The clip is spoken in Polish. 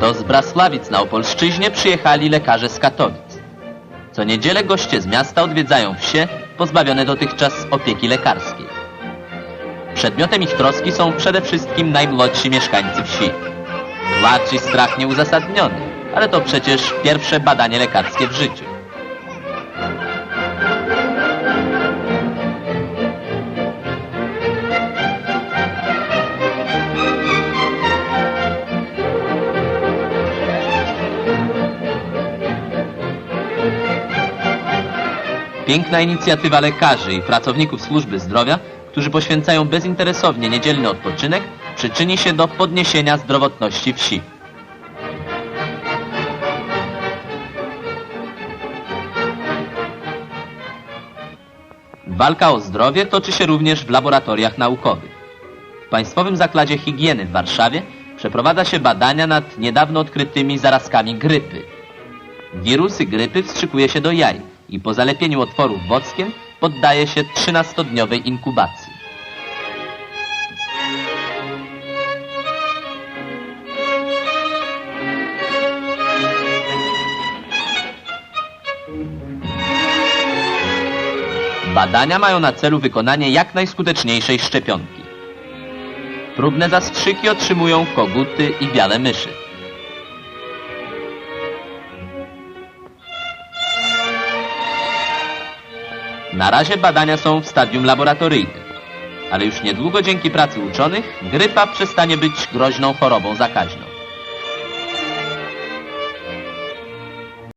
Do Zbrasławic na Opolszczyźnie przyjechali lekarze z Katowic. Co niedzielę goście z miasta odwiedzają wsie pozbawione dotychczas opieki lekarskiej. Przedmiotem ich troski są przede wszystkim najmłodsi mieszkańcy wsi. I strach nieuzasadniony, ale to przecież pierwsze badanie lekarskie w życiu. Piękna inicjatywa lekarzy i pracowników służby zdrowia, którzy poświęcają bezinteresownie niedzielny odpoczynek, przyczyni się do podniesienia zdrowotności wsi. Walka o zdrowie toczy się również w laboratoriach naukowych. W Państwowym Zakładzie Higieny w Warszawie przeprowadza się badania nad niedawno odkrytymi zarazkami grypy. Wirusy grypy wstrzykuje się do jaj i po zalepieniu otworów wockiem poddaje się 13-dniowej inkubacji. Badania mają na celu wykonanie jak najskuteczniejszej szczepionki. Próbne zastrzyki otrzymują koguty i białe myszy. Na razie badania są w stadium laboratoryjnym, ale już niedługo dzięki pracy uczonych grypa przestanie być groźną chorobą zakaźną.